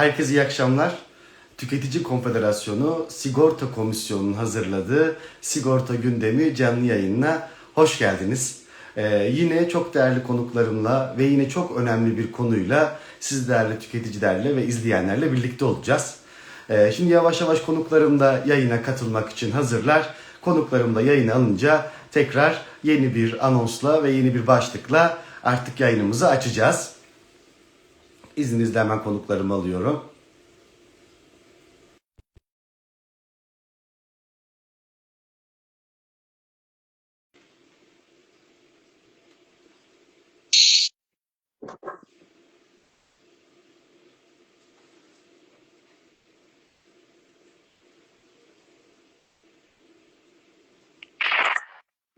Herkese iyi akşamlar. Tüketici Konfederasyonu Sigorta Komisyonu'nun hazırladığı Sigorta Gündemi canlı yayınına hoş geldiniz. Ee, yine çok değerli konuklarımla ve yine çok önemli bir konuyla siz değerli tüketicilerle ve izleyenlerle birlikte olacağız. Ee, şimdi yavaş yavaş konuklarım da yayına katılmak için hazırlar. Konuklarım da yayına alınca tekrar yeni bir anonsla ve yeni bir başlıkla artık yayınımızı açacağız. İzninizle hemen konuklarımı alıyorum.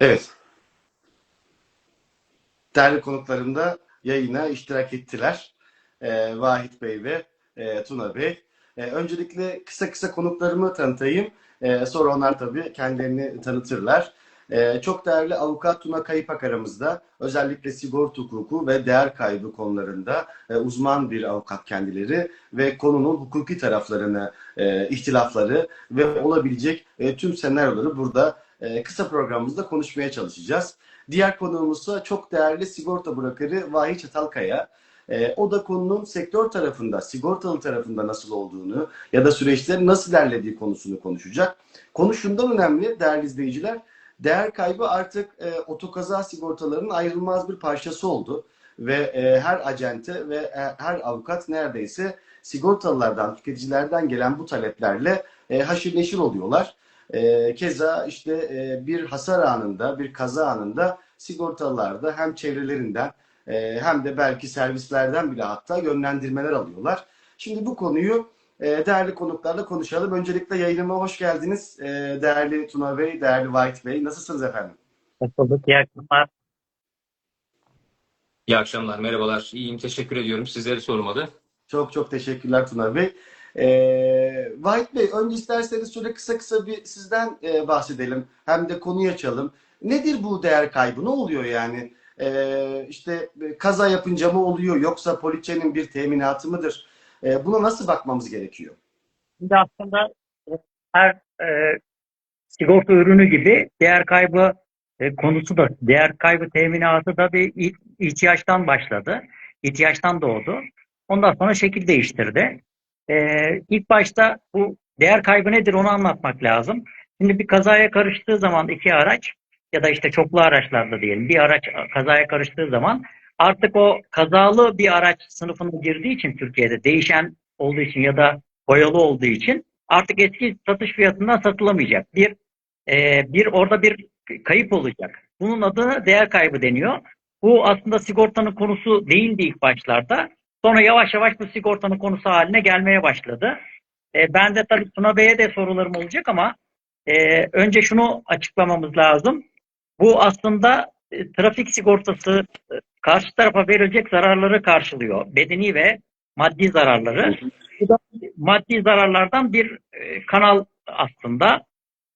Evet. Değerli konuklarım da yayına iştirak ettiler. Ee, Vahit Bey ve e, Tuna Bey. Ee, öncelikle kısa kısa konuklarımı tanıtayım. Ee, sonra onlar tabii kendilerini tanıtırlar. Ee, çok değerli avukat Tuna Kayıpak aramızda. Özellikle sigorta hukuku ve değer kaybı konularında e, uzman bir avukat kendileri ve konunun hukuki taraflarını, e, ihtilafları ve olabilecek e, tüm senaryoları burada e, kısa programımızda konuşmaya çalışacağız. Diğer konuğumuzsa çok değerli sigorta brokerı Vahi Çatalkaya. E, o da konunun sektör tarafında, sigortalı tarafında nasıl olduğunu ya da süreçlerin nasıl ilerlediği konusunu konuşacak. Konu şundan önemli değerli izleyiciler. Değer kaybı artık e, otokaza sigortalarının ayrılmaz bir parçası oldu. Ve e, her acente ve e, her avukat neredeyse sigortalılardan, tüketicilerden gelen bu taleplerle e, haşır neşir oluyorlar. E, keza işte e, bir hasar anında, bir kaza anında sigortalılar da hem çevrelerinden e, hem de belki servislerden bile hatta yönlendirmeler alıyorlar. Şimdi bu konuyu e, değerli konuklarla konuşalım. Öncelikle yayınıma hoş geldiniz. E, değerli Tuna Bey, değerli White Bey. Nasılsınız efendim? Hoş bulduk. İyi akşamlar. İyi akşamlar, merhabalar. İyiyim, teşekkür ediyorum. Sizleri sormalı. Çok çok teşekkürler Tuna Bey. Ee, Vahit Bey, önce isterseniz şöyle kısa kısa bir sizden e, bahsedelim. Hem de konuyu açalım. Nedir bu değer kaybı? Ne oluyor yani? Ee, işte e, kaza yapınca mı oluyor yoksa poliçenin bir teminatı mıdır? Ee, buna nasıl bakmamız gerekiyor? Şimdi aslında her e, sigorta ürünü gibi değer kaybı e, konusu da, değer kaybı teminatı da bir ihtiyaçtan başladı. İhtiyaçtan doğdu. Ondan sonra şekil değiştirdi. E, ilk başta bu değer kaybı nedir onu anlatmak lazım. Şimdi bir kazaya karıştığı zaman iki araç ya da işte çoklu araçlarda diyelim bir araç kazaya karıştığı zaman artık o kazalı bir araç sınıfına girdiği için Türkiye'de değişen olduğu için ya da boyalı olduğu için artık eski satış fiyatından satılamayacak. Bir e, bir orada bir kayıp olacak. Bunun adına değer kaybı deniyor. Bu aslında sigortanın konusu değildi ilk başlarda. Sonra yavaş yavaş bu sigortanın konusu haline gelmeye başladı. E, ben de tabii Tuna Bey'e de sorularım olacak ama e, önce şunu açıklamamız lazım. Bu aslında e, trafik sigortası e, karşı tarafa verilecek zararları karşılıyor. Bedeni ve maddi zararları. Bu da maddi zararlardan bir e, kanal aslında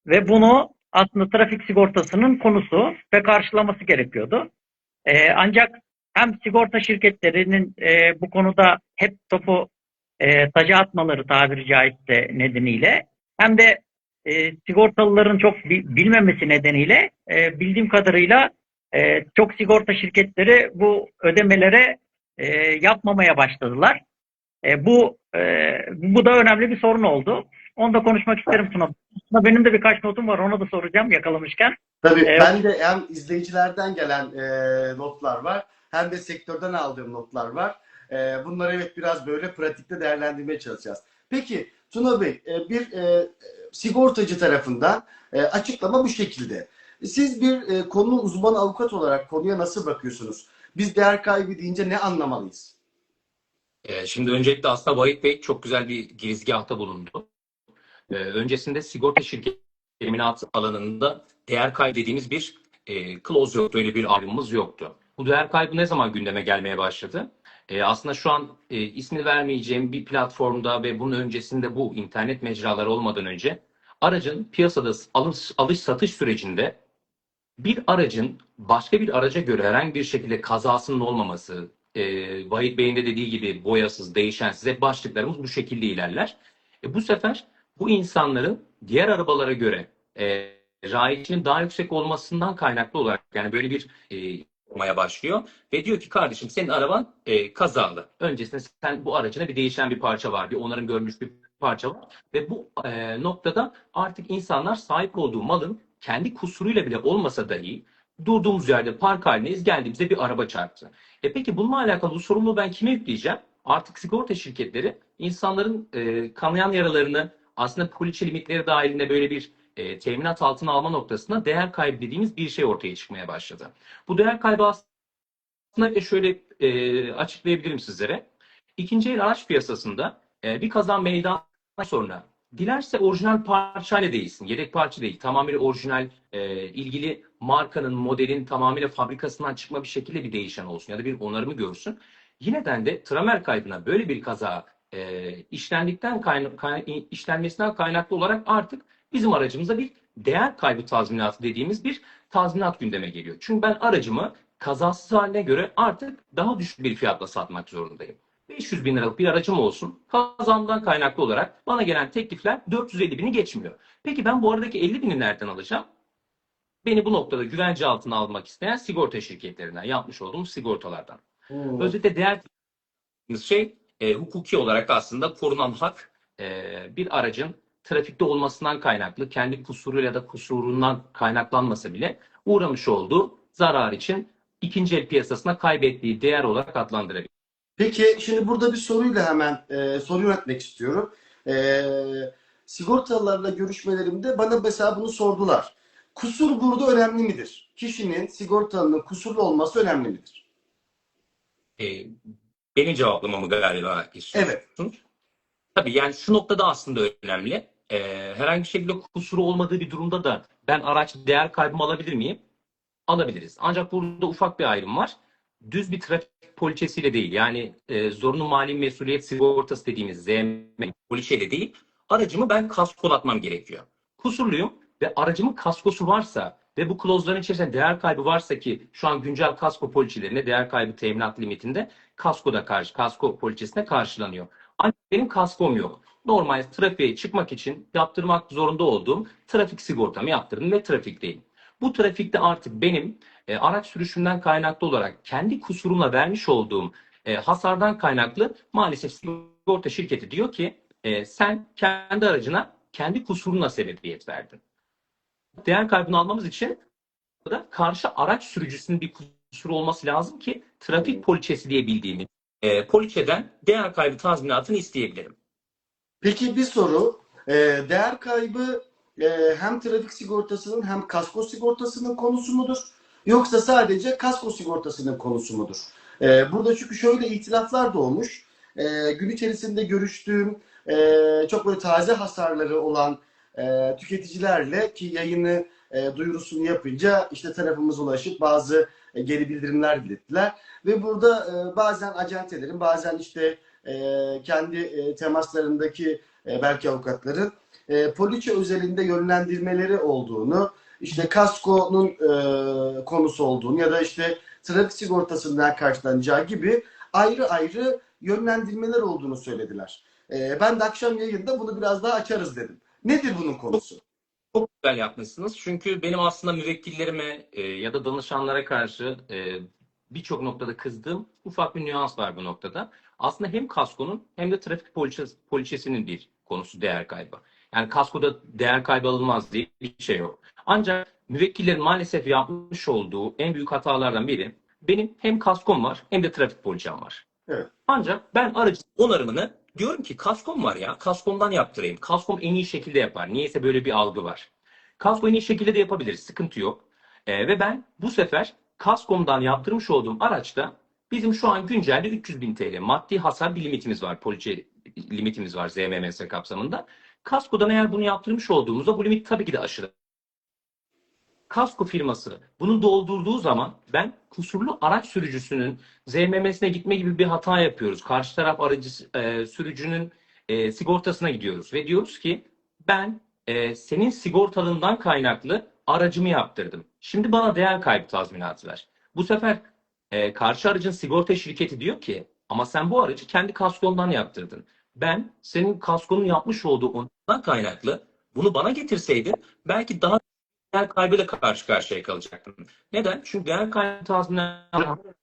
ve bunu aslında trafik sigortasının konusu ve karşılaması gerekiyordu. E, ancak hem sigorta şirketlerinin e, bu konuda hep topu e, taca atmaları tabiri caizse nedeniyle hem de e, sigortalıların çok bi- bilmemesi nedeniyle e, bildiğim kadarıyla e, çok sigorta şirketleri bu ödemelere e, yapmamaya başladılar. E, bu e, bu da önemli bir sorun oldu. Onu da konuşmak isterim Tuna. Benim de birkaç notum var. Onu da soracağım yakalamışken. Tabii Evet. ben de hem izleyicilerden gelen e, notlar var hem de sektörden aldığım notlar var. E, bunları evet biraz böyle pratikte değerlendirmeye çalışacağız. Peki Tuna Bey e, bir e, sigortacı tarafından e, açıklama bu şekilde. Siz bir konunun uzmanı avukat olarak konuya nasıl bakıyorsunuz? Biz değer kaybı deyince ne anlamalıyız? Şimdi öncelikle aslında Vahit Bey çok güzel bir girizgahta bulundu. Öncesinde sigorta şirketi teminat alanında değer kaybı dediğimiz bir e, yoktu, öyle bir ayrımımız yoktu. Bu değer kaybı ne zaman gündeme gelmeye başladı? Ee, aslında şu an e, ismini vermeyeceğim bir platformda ve bunun öncesinde bu internet mecraları olmadan önce aracın piyasada alış, alış satış sürecinde bir aracın başka bir araca göre herhangi bir şekilde kazasının olmaması, e, Vahit Bey'in de dediği gibi boyasız, değişensiz hep başlıklarımız bu şekilde ilerler. E, bu sefer bu insanların diğer arabalara göre e, rayicinin daha yüksek olmasından kaynaklı olarak yani böyle bir e, olmaya başlıyor ve diyor ki kardeşim senin araban e, kazalı. Öncesinde sen bu aracına bir değişen bir parça var, bir onarım görmüş bir parça var ve bu e, noktada artık insanlar sahip olduğu malın kendi kusuruyla bile olmasa dahi durduğumuz yerde park halindeyiz geldiğimizde bir araba çarptı. E peki bununla alakalı bu sorumluluğu ben kime yükleyeceğim? Artık sigorta şirketleri insanların e, kanayan yaralarını aslında poliçe limitleri dahilinde böyle bir e, teminat altına alma noktasında değer kaybı dediğimiz bir şey ortaya çıkmaya başladı. Bu değer kaybı aslında şöyle e, açıklayabilirim sizlere. İkinci el araç piyasasında e, bir kazan meydana sonra dilerse orijinal parçayla değilsin. Yedek parça değil. Tamamıyla orijinal e, ilgili markanın, modelin tamamıyla fabrikasından çıkma bir şekilde bir değişen olsun ya da bir onarımı görsün. Yineden de tramer kaybına böyle bir kaza e, işlendikten kayna- kay- işlenmesinden kaynaklı olarak artık bizim aracımıza bir değer kaybı tazminatı dediğimiz bir tazminat gündeme geliyor. Çünkü ben aracımı kazasız haline göre artık daha düşük bir fiyatla satmak zorundayım. 500 bin liralık bir aracım olsun. Kazamdan kaynaklı olarak bana gelen teklifler 450 bini geçmiyor. Peki ben bu aradaki 50 bini nereden alacağım? Beni bu noktada güvence altına almak isteyen sigorta şirketlerinden yapmış olduğum sigortalardan. Hmm. Özellikle değer şey e, hukuki olarak aslında korunan hak e, bir aracın trafikte olmasından kaynaklı kendi kusuruyla da kusurundan kaynaklanmasa bile uğramış olduğu zarar için ikinci el piyasasına kaybettiği değer olarak adlandırabilir. Peki şimdi burada bir soruyla hemen e, soru yönetmek istiyorum. E, sigortalılarla görüşmelerimde bana mesela bunu sordular. Kusur burada önemli midir? Kişinin sigortalının kusurlu olması önemli midir? E, benim cevaplamamı galiba istiyorsunuz. Evet. Tabii yani şu noktada aslında önemli. E, herhangi bir şekilde kusuru olmadığı bir durumda da ben araç değer kaybımı alabilir miyim? Alabiliriz. Ancak burada ufak bir ayrım var. Düz bir trafik poliçesiyle değil. Yani e, zorunlu mali mesuliyet sigortası dediğimiz ZM poliçeyle değil. Aracımı ben kaskolatmam gerekiyor. Kusurluyum ve aracımın kaskosu varsa ve bu klozların içerisinde değer kaybı varsa ki şu an güncel kasko poliçelerinde değer kaybı teminat limitinde kasko da karşı kasko poliçesine karşılanıyor. Ancak benim kaskom yok. Normal trafiğe çıkmak için yaptırmak zorunda olduğum trafik sigortamı yaptırdım ve trafikteyim. Bu trafikte artık benim e, araç sürüşümden kaynaklı olarak kendi kusurumla vermiş olduğum e, hasardan kaynaklı maalesef sigorta şirketi diyor ki e, sen kendi aracına kendi kusuruna sebebiyet verdin. Değer kaybını almamız için da karşı araç sürücüsünün bir kusuru olması lazım ki trafik poliçesi diye bildiğimiz e, poliçeden değer kaybı tazminatını isteyebilirim. Peki bir soru. E, değer kaybı e, hem trafik sigortasının hem kasko sigortasının konusu mudur? Yoksa sadece kasko sigortasının konusu mudur? E, burada çünkü şöyle ihtilaflar da olmuş. E, gün içerisinde görüştüğüm e, çok böyle taze hasarları olan e, tüketicilerle ki yayını e, duyurusunu yapınca işte tarafımıza ulaşıp bazı e, geri bildirimler ilettiler. Ve burada e, bazen acentelerin bazen işte kendi e, temaslarındaki e, belki avukatların e, poliçe özelinde yönlendirmeleri olduğunu, işte kaskonun e, konusu olduğunu ya da işte trafik sigortasından karşılanacağı gibi ayrı ayrı yönlendirmeler olduğunu söylediler. E, ben de akşam yayında bunu biraz daha açarız dedim. Nedir bunun konusu? Çok güzel yapmışsınız. Çünkü benim aslında müvekkillerime e, ya da danışanlara karşı e, birçok noktada kızdığım ufak bir nüans var bu noktada. Aslında hem kaskonun hem de trafik poliçesi, poliçesinin bir konusu değer kaybı. Yani kaskoda değer kaybı alınmaz diye bir şey yok. Ancak müvekkillerin maalesef yapmış olduğu en büyük hatalardan biri benim hem kaskom var hem de trafik poliçem var. Evet. Ancak ben aracın onarımını diyorum ki kaskom var ya kaskomdan yaptırayım. Kaskom en iyi şekilde yapar. Niyeyse böyle bir algı var. Kasko en iyi şekilde de yapabiliriz. Sıkıntı yok. Ee, ve ben bu sefer kaskomdan yaptırmış olduğum araçta bizim şu an güncelde 300 bin TL maddi hasar bir limitimiz var. Poliçe limitimiz var ZMMS kapsamında. Kaskodan eğer bunu yaptırmış olduğumuzda bu limit tabii ki de aşırı. Kasko firması bunu doldurduğu zaman ben kusurlu araç sürücüsünün ZMM'sine gitme gibi bir hata yapıyoruz. Karşı taraf aracı e, sürücünün e, sigortasına gidiyoruz ve diyoruz ki ben e, senin sigortalından kaynaklı aracımı yaptırdım. Şimdi bana değer kaybı tazminatı ver. Bu sefer e, karşı aracın sigorta şirketi diyor ki ama sen bu aracı kendi kaskondan yaptırdın. Ben senin kaskonun yapmış olduğu ondan kaynaklı bunu bana getirseydin belki daha değer kaybıyla karşı karşıya kalacaktın. Neden? Çünkü değer kaybı tazminatı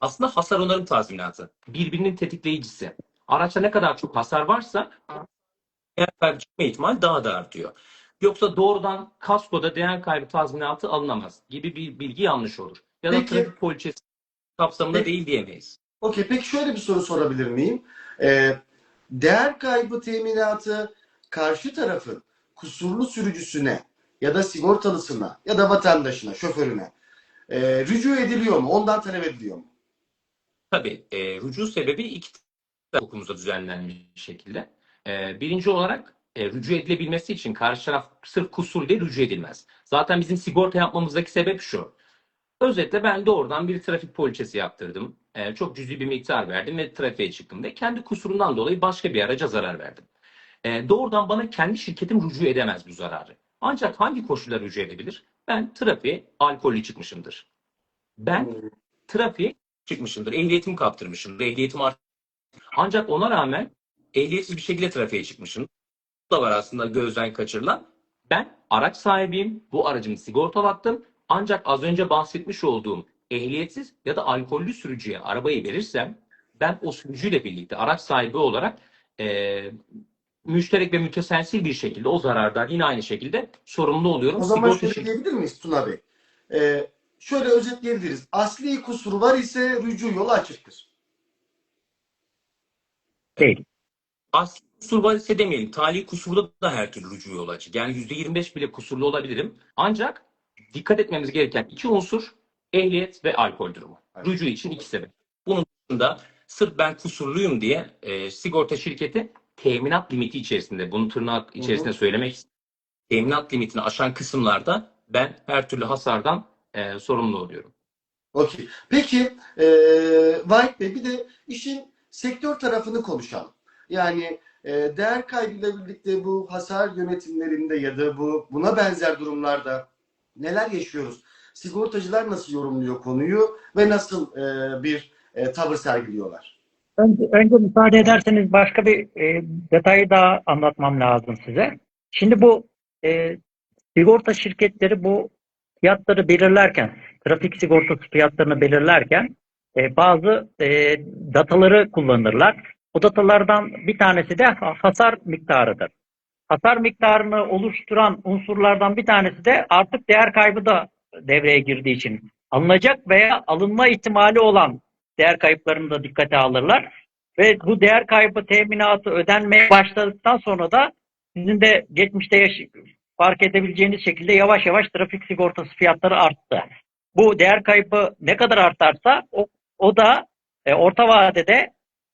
aslında hasar onarım tazminatı. Birbirinin tetikleyicisi. Araçta ne kadar çok hasar varsa değer kaybı çıkma ihtimali daha da artıyor. Yoksa doğrudan kaskoda değer kaybı tazminatı alınamaz gibi bir bilgi yanlış olur. Ya da Peki. trafik poliçesi kapsamında Peki. değil diyemeyiz. Okey, peki şöyle bir soru sorabilir miyim? Ee, değer kaybı teminatı karşı tarafın kusurlu sürücüsüne ya da sigortalısına ya da vatandaşına, şoförüne e, rücu ediliyor mu? Ondan talep ediliyor mu? Tabii e, rücu sebebi iki hukukumuzda düzenlenmiş şekilde. E, birinci olarak e, rücu edilebilmesi için karşı taraf sırf kusur değil rücu edilmez. Zaten bizim sigorta yapmamızdaki sebep şu. Özetle ben doğrudan bir trafik poliçesi yaptırdım. E, çok cüzi bir miktar verdim ve trafiğe çıktım ve kendi kusurundan dolayı başka bir araca zarar verdim. E, doğrudan bana kendi şirketim rücu edemez bu zararı. Ancak hangi koşullar rücu edebilir? Ben trafiğe alkollü çıkmışımdır. Ben trafiğe çıkmışımdır. Ehliyetimi kaptırmışımdır. Ehliyetim art. Ancak ona rağmen ehliyetsiz bir şekilde trafiğe çıkmışım. Bu da var aslında gözden kaçırılan. Ben araç sahibiyim. Bu aracımı sigortalattım. Ancak az önce bahsetmiş olduğum ehliyetsiz ya da alkollü sürücüye arabayı verirsem ben o sürücüyle birlikte araç sahibi olarak eee müşterek ve müteselsil bir şekilde o zarardan yine aynı şekilde sorumlu oluyorum. O zaman Sigorta şöyle diyebilir miyiz Tuna Bey? Ee, şöyle özetleyebiliriz. Asli kusuru var ise rücu yolu açıktır. Değil. Asli kusur var ise demeyelim. Tali kusurda da her türlü rücu yolu açık. Yani %25 bile kusurlu olabilirim. Ancak dikkat etmemiz gereken iki unsur ehliyet ve alkol durumu. Evet. Rücu için iki sebep. Bunun dışında sırf ben kusurluyum diye e, sigorta şirketi teminat limiti içerisinde, bunu tırnak içerisinde söylemek istiyorum. Teminat limitini aşan kısımlarda ben her türlü hasardan e, sorumlu oluyorum. Okey. Peki e, Vahit Bey bir de işin sektör tarafını konuşalım. Yani e, değer kaybıyla birlikte bu hasar yönetimlerinde ya da bu buna benzer durumlarda neler yaşıyoruz? Sigortacılar nasıl yorumluyor konuyu ve nasıl e, bir e, tavır sergiliyorlar? Önce, önce müsaade ederseniz başka bir e, detayı daha anlatmam lazım size. Şimdi bu e, sigorta şirketleri bu fiyatları belirlerken, trafik sigortası fiyatlarını belirlerken e, bazı e, dataları kullanırlar. O datalardan bir tanesi de ha- hasar miktarıdır. Hasar miktarını oluşturan unsurlardan bir tanesi de artık değer kaybı da devreye girdiği için alınacak veya alınma ihtimali olan değer kayıplarını da dikkate alırlar. Ve bu değer kaybı teminatı ödenmeye başladıktan sonra da sizin de geçmişte fark edebileceğiniz şekilde yavaş yavaş trafik sigortası fiyatları arttı. Bu değer kaybı ne kadar artarsa o, o da e, orta vadede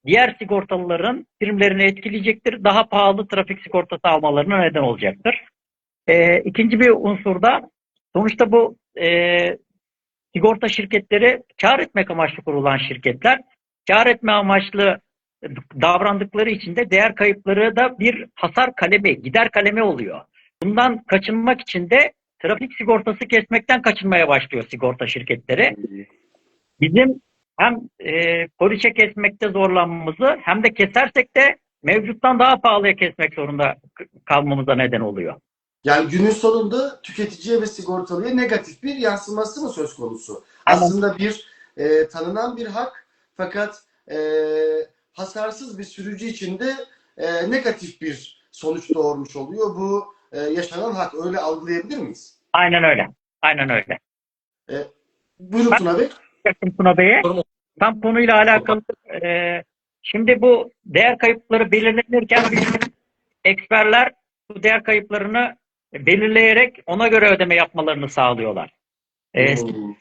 diğer sigortalıların primlerini etkileyecektir. Daha pahalı trafik sigortası almalarına neden olacaktır. E, ikinci bir unsur da sonuçta bu e, sigorta şirketleri kar etmek amaçlı kurulan şirketler. Kar etme amaçlı davrandıkları için de değer kayıpları da bir hasar kalemi, gider kalemi oluyor. Bundan kaçınmak için de trafik sigortası kesmekten kaçınmaya başlıyor sigorta şirketleri. Bizim hem e, poliçe kesmekte zorlanmamızı hem de kesersek de mevcuttan daha pahalıya kesmek zorunda kalmamıza neden oluyor. Yani günün sonunda tüketiciye ve sigortalıya negatif bir yansıması mı söz konusu? Aynen. Aslında bir e, tanınan bir hak fakat e, hasarsız bir sürücü için de e, negatif bir sonuç doğurmuş oluyor. Bu e, yaşanan hak öyle algılayabilir miyiz? Aynen öyle. Aynen öyle. Buyurun Ben- Tuna Bey. Yakın Tuna Bey'e. Tam konuyla alakalı e, şimdi bu değer kayıpları belirlenirken eksperler bu değer kayıplarını belirleyerek ona göre ödeme yapmalarını sağlıyorlar. E, Hmm.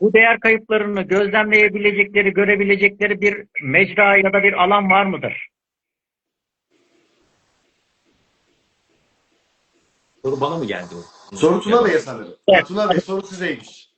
bu değer kayıplarını gözlemleyebilecekleri, görebilecekleri bir mecra ya da bir alan var mıdır? Soru bana mı geldi o? Soru Tuna Bey'e sanırım. Evet. Tuna Bey soru sizeymiş.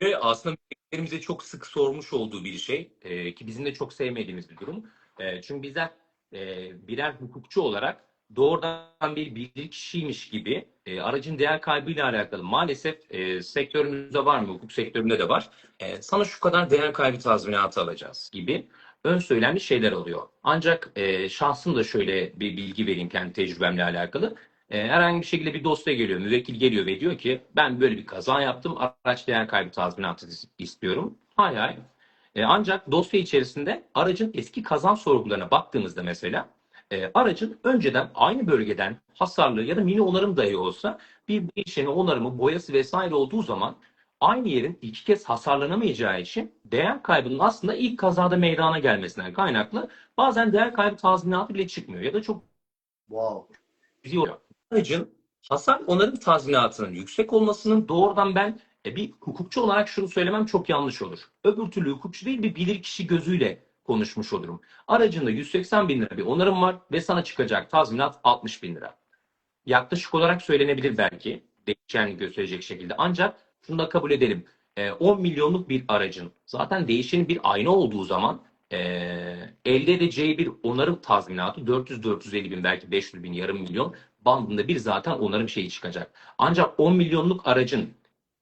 Böyle aslında müşterilerimize çok sık sormuş olduğu bir şey e, ki bizim de çok sevmediğimiz bir durum. E, çünkü bizler e, birer hukukçu olarak doğrudan bir bilirkişiymiş gibi e, aracın değer kaybıyla alakalı maalesef e, sektörümüzde var mı? Hukuk sektöründe de var. E, sana şu kadar değer kaybı tazminatı alacağız gibi ön söylemli şeyler oluyor. Ancak e, şahsım da şöyle bir bilgi vereyim kendi tecrübemle alakalı. E, herhangi bir şekilde bir dosya geliyor, müvekkil geliyor ve diyor ki ben böyle bir kaza yaptım, araç değer kaybı tazminatı istiyorum. Hay hay. E, ancak dosya içerisinde aracın eski kazan sorgularına baktığımızda mesela e, aracın önceden aynı bölgeden hasarlı ya da mini onarım dahi olsa bir değişeni, onarımı, boyası vesaire olduğu zaman aynı yerin iki kez hasarlanamayacağı için değer kaybının aslında ilk kazada meydana gelmesinden kaynaklı bazen değer kaybı tazminatı bile çıkmıyor ya da çok Wow. diyor. Aracın hasar onarım tazminatının yüksek olmasının doğrudan ben e, bir hukukçu olarak şunu söylemem çok yanlış olur. Öbür türlü hukukçu değil bir bilirkişi gözüyle konuşmuş olurum. Aracında 180 bin lira bir onarım var ve sana çıkacak tazminat 60 bin lira. Yaklaşık olarak söylenebilir belki değişen gösterecek şekilde. Ancak şunu da kabul edelim. E, 10 milyonluk bir aracın zaten değişenin bir ayna olduğu zaman e, elde edeceği bir onarım tazminatı 400-450 bin belki 500 bin yarım milyon bandında bir zaten onarım şeyi çıkacak. Ancak 10 milyonluk aracın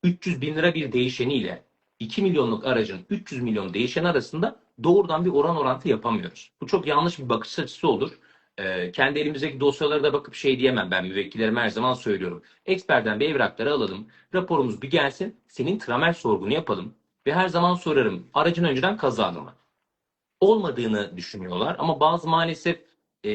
300 bin lira bir değişeniyle 2 milyonluk aracın 300 milyon değişen arasında doğrudan bir oran orantı yapamıyoruz. Bu çok yanlış bir bakış açısı olur. Ee, kendi elimizdeki dosyalara da bakıp şey diyemem ben müvekkillerime her zaman söylüyorum. Eksperden bir evrakları alalım, raporumuz bir gelsin, senin tramer sorgunu yapalım ve her zaman sorarım aracın önceden kazalı mı? Olmadığını düşünüyorlar ama bazı maalesef e,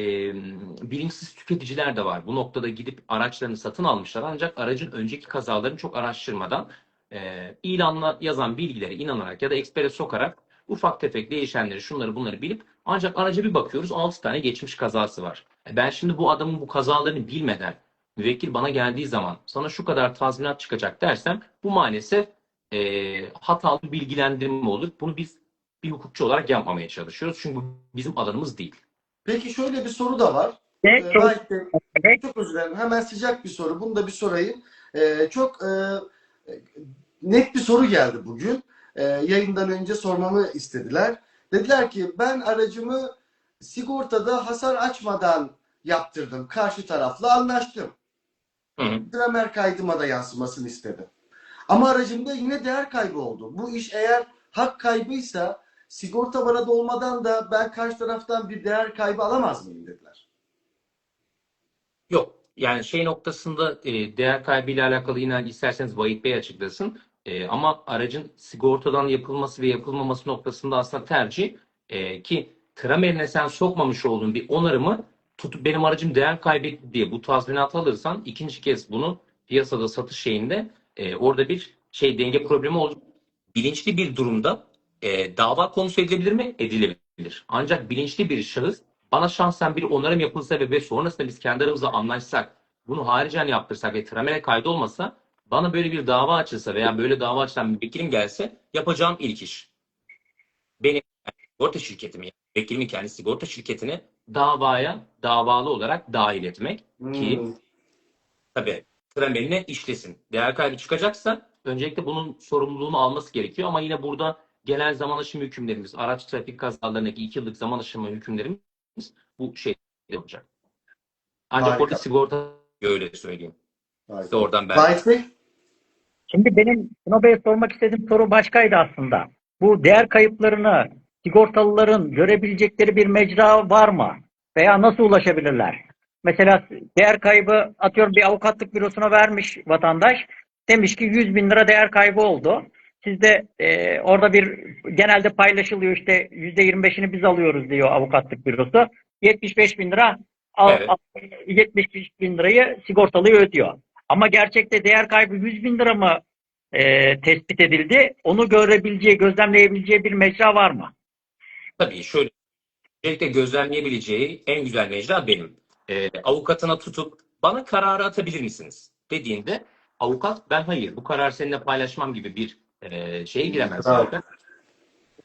bilinçsiz tüketiciler de var. Bu noktada gidip araçlarını satın almışlar ancak aracın önceki kazalarını çok araştırmadan e, ilanla yazan bilgilere inanarak ya da ekspere sokarak ufak tefek değişenleri şunları bunları bilip ancak araca bir bakıyoruz 6 tane geçmiş kazası var. E, Ben şimdi bu adamın bu kazalarını bilmeden müvekkil bana geldiği zaman sana şu kadar tazminat çıkacak dersem bu maalesef e, hatalı bilgilendirme olur. Bunu biz bir hukukçu olarak yapmamaya çalışıyoruz. Çünkü bu bizim alanımız değil. Peki şöyle bir soru da var. Ve Ee, çok Bey, Evet. çok özür dilerim. Hemen sıcak bir soru. Bunu da bir sorayım. Ee, çok e, net bir soru geldi bugün. Ee, yayından önce sormamı istediler. Dediler ki ben aracımı sigortada hasar açmadan yaptırdım. Karşı tarafla anlaştım. Hı hı. Tramer kaydıma da yansımasını istedim. Ama aracımda yine değer kaybı oldu. Bu iş eğer hak kaybıysa sigorta bana da olmadan da ben karşı taraftan bir değer kaybı alamaz mıyım dediler. Yok. Yani şey noktasında e, değer kaybıyla alakalı yine isterseniz Vahit Bey açıklasın. E, ama aracın sigortadan yapılması ve yapılmaması noktasında aslında tercih e, ki tramerine sen sokmamış olduğun bir onarımı tutup benim aracım değer kaybetti diye bu tazminatı alırsan ikinci kez bunu piyasada satış şeyinde e, orada bir şey denge problemi olacak. Bilinçli bir durumda e, dava konusu edilebilir mi? Edilebilir. Ancak bilinçli bir şahıs bana şahsen bir onarım yapılsa ve, ve sonrasında biz kendi aramızda anlaşsak, bunu haricen yaptırsak ve tramele kaydı olmasa bana böyle bir dava açılsa veya böyle dava açılan bir vekilim gelse yapacağım ilk iş. Benim sigorta şirketimi, vekilimin kendi sigorta şirketini davaya davalı olarak dahil etmek ki Hmm. tabii trameline işlesin. Değer kaybı çıkacaksa öncelikle bunun sorumluluğunu alması gerekiyor ama yine burada genel zaman aşımı hükümlerimiz, araç trafik kazalarındaki 2 yıllık zaman aşımı hükümlerimiz bu şey olacak. Ancak Harika. orada sigorta öyle söyleyeyim. Harika. Size oradan ben. Bey? Şimdi benim Sinan Bey'e sormak istediğim soru başkaydı aslında. Bu değer kayıplarını sigortalıların görebilecekleri bir mecra var mı? Veya nasıl ulaşabilirler? Mesela değer kaybı atıyorum bir avukatlık bürosuna vermiş vatandaş. Demiş ki 100 bin lira değer kaybı oldu. Siz de e, orada bir genelde paylaşılıyor işte %25'ini biz alıyoruz diyor avukatlık bürosu. 75 bin lira al, Evet. al- 75 bin lirayı sigortalıyı ödüyor. Ama gerçekte değer kaybı 100 bin lira mı e, tespit edildi? Onu görebileceği, gözlemleyebileceği bir mecra var mı? Tabii şöyle öncelikle gözlemleyebileceği en güzel mecra benim. Ee, avukatına tutup bana kararı atabilir misiniz dediğinde avukat ben hayır bu kararı seninle paylaşmam gibi bir e, şeye giremez. Zaten.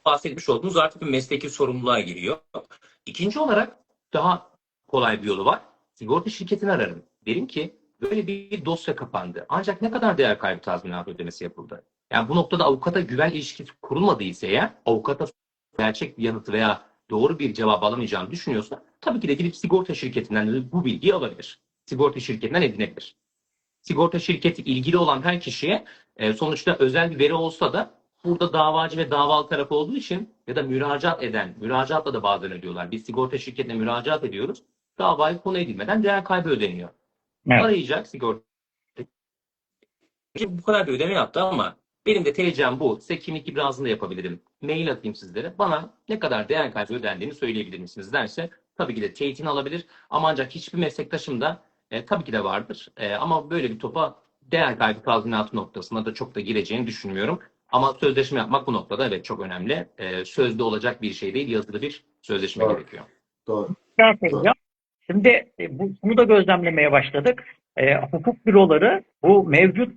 Bahsetmiş olduğunuz artık bir mesleki sorumluluğa giriyor. İkinci olarak daha kolay bir yolu var. Sigorta şirketini ararım. Derim ki böyle bir dosya kapandı. Ancak ne kadar değer kaybı tazminatı ödemesi yapıldı? Yani bu noktada avukata güven ilişkisi kurulmadıysa eğer avukata gerçek bir yanıtı veya doğru bir cevap alamayacağını düşünüyorsa tabii ki de gidip sigorta şirketinden de bu bilgiyi alabilir. Sigorta şirketinden edinebilir. Sigorta şirketi ilgili olan her kişiye e, sonuçta özel bir veri olsa da burada davacı ve davalı taraf olduğu için ya da müracaat eden, müracaatla da bazen ödüyorlar. Biz sigorta şirketine müracaat ediyoruz. Davayı konu edilmeden değer kaybı ödeniyor. Evet. Arayacak sigorta. Bu kadar bir ödeme yaptı ama benim de TC'm bu. Size kimlik ibrazını da yapabilirim. Mail atayım sizlere. Bana ne kadar değer kaybı ödendiğini söyleyebilir misiniz derse tabii ki de teyitini alabilir. Ama ancak hiçbir meslektaşım da e, tabii ki de vardır. E, ama böyle bir topa değer kaybı tazminatı noktasına da çok da gireceğini düşünmüyorum. Ama sözleşme yapmak bu noktada evet çok önemli. E, sözde olacak bir şey değil, yazılı bir sözleşme Doğru. gerekiyor. Doğru. Söyleyeceğim. Şimdi e, bu, bunu da gözlemlemeye başladık. E, hukuk büroları bu mevcut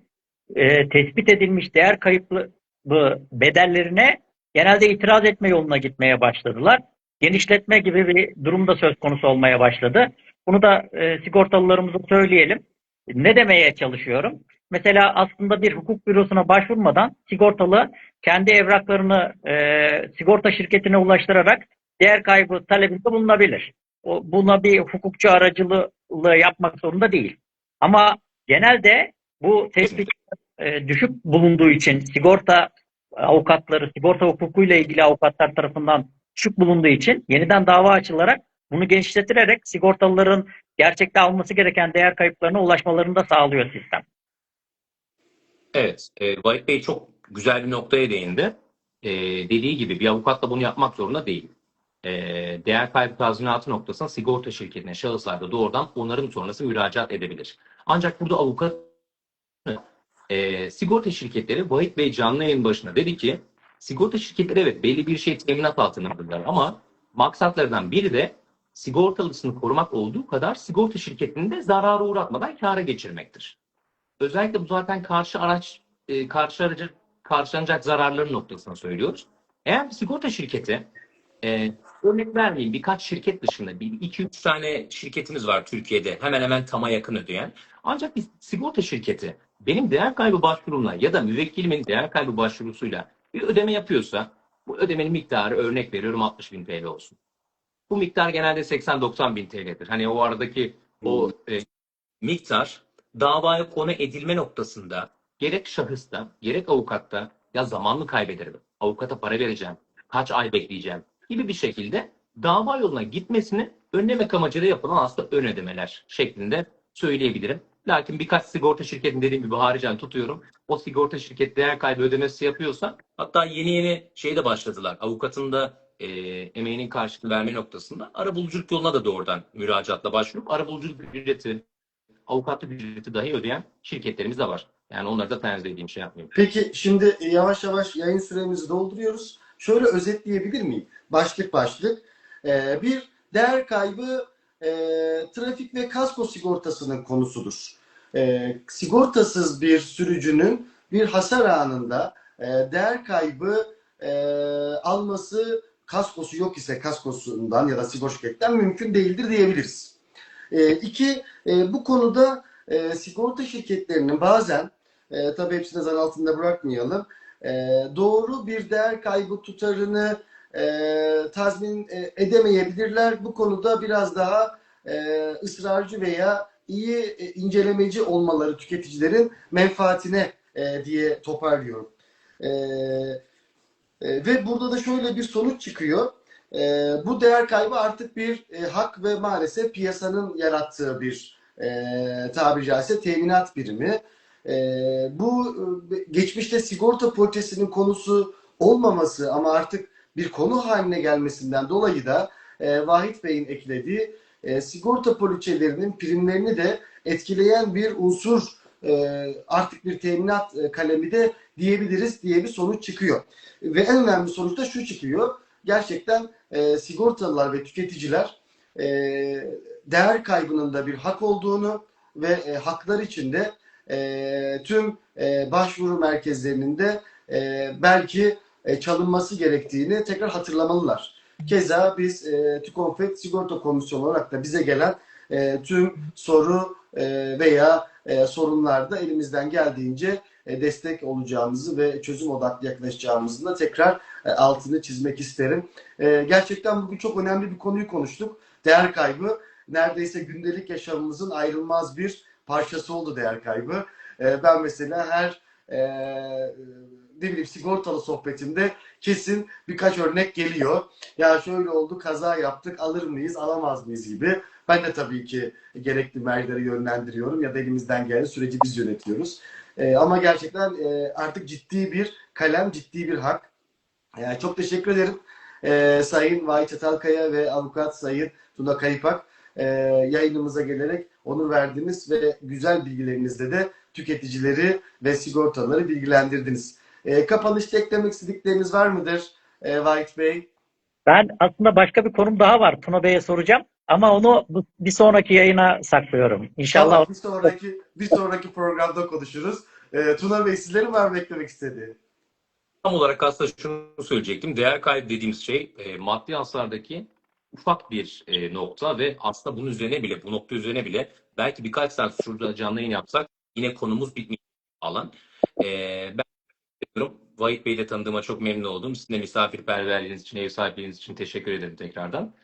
e, tespit edilmiş değer kayıplı bedellerine genelde itiraz etme yoluna gitmeye başladılar. Genişletme gibi bir durum da söz konusu olmaya başladı. Bunu da e, sigortalılarımıza söyleyelim. Ne demeye çalışıyorum? Mesela aslında bir hukuk bürosuna başvurmadan sigortalı kendi evraklarını e, sigorta şirketine ulaştırarak değer kaybı talebinde bulunabilir. O, buna bir hukukçu aracılığı yapmak zorunda değil. Ama genelde bu tespit e, düşük bulunduğu için sigorta avukatları, sigorta hukukuyla ilgili avukatlar tarafından düşük bulunduğu için yeniden dava açılarak bunu genişleterek sigortalıların gerçekte alması gereken değer kayıplarına ulaşmalarını da sağlıyor sistem. Evet, e, Vahit Bey çok güzel bir noktaya değindi. E, dediği gibi bir avukatla bunu yapmak zorunda değil. E, değer kaybı tazminatı noktasına sigorta şirketine şahıslar da doğrudan onarım sonrası müracaat edebilir. Ancak burada avukat e, sigorta şirketleri Vahit Bey canlı yayın başına dedi ki sigorta şirketleri evet belli bir şey teminat altındadır ama maksatlarından biri de sigortalısını korumak olduğu kadar sigorta şirketini de zarara uğratmadan kâra geçirmektir. Özellikle bu zaten karşı araç e, karşı aracı karşılanacak zararların noktasına söylüyoruz. Eğer bir sigorta şirketi e, örnek vermeyeyim birkaç şirket dışında bir iki üç tane şirketimiz var Türkiye'de hemen hemen tama yakın ödeyen. Ancak bir sigorta şirketi benim değer kaybı başvurumla ya da müvekkilimin değer kaybı başvurusuyla bir ödeme yapıyorsa bu ödemenin miktarı örnek veriyorum 60 bin TL olsun. Bu miktar genelde 80-90 bin TL'dir. Hani o aradaki o e, miktar davaya konu edilme noktasında gerek şahısta gerek avukatta ya zaman mı kaybederim? Avukata para vereceğim. Kaç ay bekleyeceğim? Gibi bir şekilde dava yoluna gitmesini önlemek amacıyla yapılan aslında ön ödemeler şeklinde söyleyebilirim. Lakin birkaç sigorta şirketini dediğim gibi haricen tutuyorum. O sigorta şirket değer kaybı ödemesi yapıyorsa hatta yeni yeni şey de başladılar. Avukatın da e, emeğinin karşılığını verme noktasında arabuluculuk yoluna da doğrudan müracaatla başvurup arabuluculuk ücreti, avukatlık ücreti dahi ödeyen şirketlerimiz de var. Yani onları da tenzih şey yapmayayım. Peki şimdi yavaş yavaş yayın süremizi dolduruyoruz. Şöyle özetleyebilir miyim? Başlık başlık. Ee, bir değer kaybı e, trafik ve kasko sigortasının konusudur. E, sigortasız bir sürücünün bir hasar anında e, değer kaybı e, alması kaskosu yok ise kaskosundan ya da sigorta şirketten mümkün değildir diyebiliriz. E, iki, e, bu konuda e, sigorta şirketlerinin bazen e, tabii hepsini zan altında bırakmayalım. E, doğru bir değer kaybı tutarını e, tazmin e, edemeyebilirler. Bu konuda biraz daha e, ısrarcı veya iyi e, incelemeci olmaları tüketicilerin menfaatine e, diye toparlıyorum. E, e, ve burada da şöyle bir sonuç çıkıyor. E, bu değer kaybı artık bir e, hak ve maalesef piyasanın yarattığı bir e, tabiri caizse teminat birimi. E, bu e, geçmişte sigorta poliçesinin konusu olmaması ama artık bir konu haline gelmesinden dolayı da e, Vahit Bey'in eklediği e, sigorta poliçelerinin primlerini de etkileyen bir unsur e, artık bir teminat e, kalemi de diyebiliriz diye bir sonuç çıkıyor. Ve en önemli sonuç da şu çıkıyor. Gerçekten e, sigortalılar ve tüketiciler e, değer kaybının da bir hak olduğunu ve e, haklar içinde e, tüm e, başvuru merkezlerinin de e, belki e, çalınması gerektiğini tekrar hatırlamalılar. Keza biz e, TÜKONFET Sigorta Komisyonu olarak da bize gelen e, tüm soru e, veya e, sorunlarda elimizden geldiğince destek olacağımızı ve çözüm odaklı yaklaşacağımızı da tekrar e, altını çizmek isterim. E, gerçekten bugün çok önemli bir konuyu konuştuk. Değer kaybı neredeyse gündelik yaşamımızın ayrılmaz bir parçası oldu değer kaybı. E, ben mesela her e, ne bileyim sigortalı sohbetimde kesin birkaç örnek geliyor. Ya şöyle oldu kaza yaptık alır mıyız alamaz mıyız gibi. Ben de tabii ki gerekli mercileri yönlendiriyorum ya da elimizden gelen süreci biz yönetiyoruz. E, ama gerçekten e, artık ciddi bir kalem, ciddi bir hak. Yani çok teşekkür ederim. E, Sayın Vahit Çatalkaya ve Avukat Sayın Tuna Kaypak e, yayınımıza gelerek onu verdiniz ve güzel bilgilerinizle de tüketicileri ve sigortaları bilgilendirdiniz. E, kapanışta eklemek istedikleriniz var mıdır e, Vahit Bey? Ben aslında başka bir konum daha var. Tuna Bey'e soracağım. Ama onu bir sonraki yayına saklıyorum. İnşallah Tamam, bir sonraki bir sonraki programda konuşuruz. E, Tuna Bey sizlerin var mı eklemek istediği? Tam olarak aslında şunu söyleyecektim. Değer kaybı dediğimiz şey e, maddi hasardaki ufak bir e, nokta ve aslında bunun üzerine bile, bu nokta üzerine bile belki birkaç saat şurada canlı yayın yapsak yine konumuz bitmiş alan. E, ben diyorum, Vahit Bey'i de tanıdığıma çok memnun oldum. Sizin de misafirperverliğiniz için, ev sahipliğiniz için teşekkür ederim tekrardan.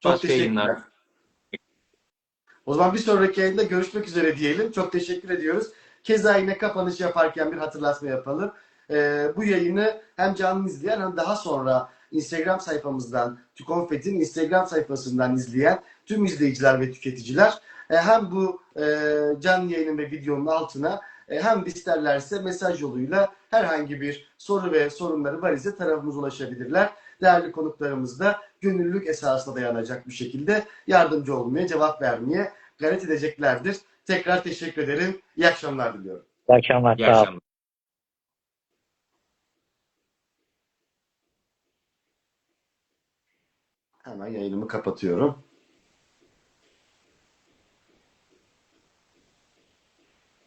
Çok Başka teşekkürler. yayınlar- O zaman bir sonraki yayında görüşmek üzere diyelim. Çok teşekkür ediyoruz. Keza yine kapanış yaparken bir hatırlatma yapalım. Ee, bu yayını hem canlı izleyen hem daha sonra Instagram sayfamızdan, Tükonfet'in Instagram sayfasından izleyen tüm izleyiciler ve tüketiciler e, hem bu e, canlı yayının ve videonun altına e, hem isterlerse mesaj yoluyla herhangi bir soru ve sorunları var ise tarafımıza ulaşabilirler. Değerli konuklarımız da gönüllülük esasına dayanacak bir şekilde yardımcı olmaya, cevap vermeye gayret edeceklerdir. Tekrar teşekkür ederim. İyi akşamlar diliyorum. iyi akşamlar. İyi akşamlar. Hemen yayınımı kapatıyorum.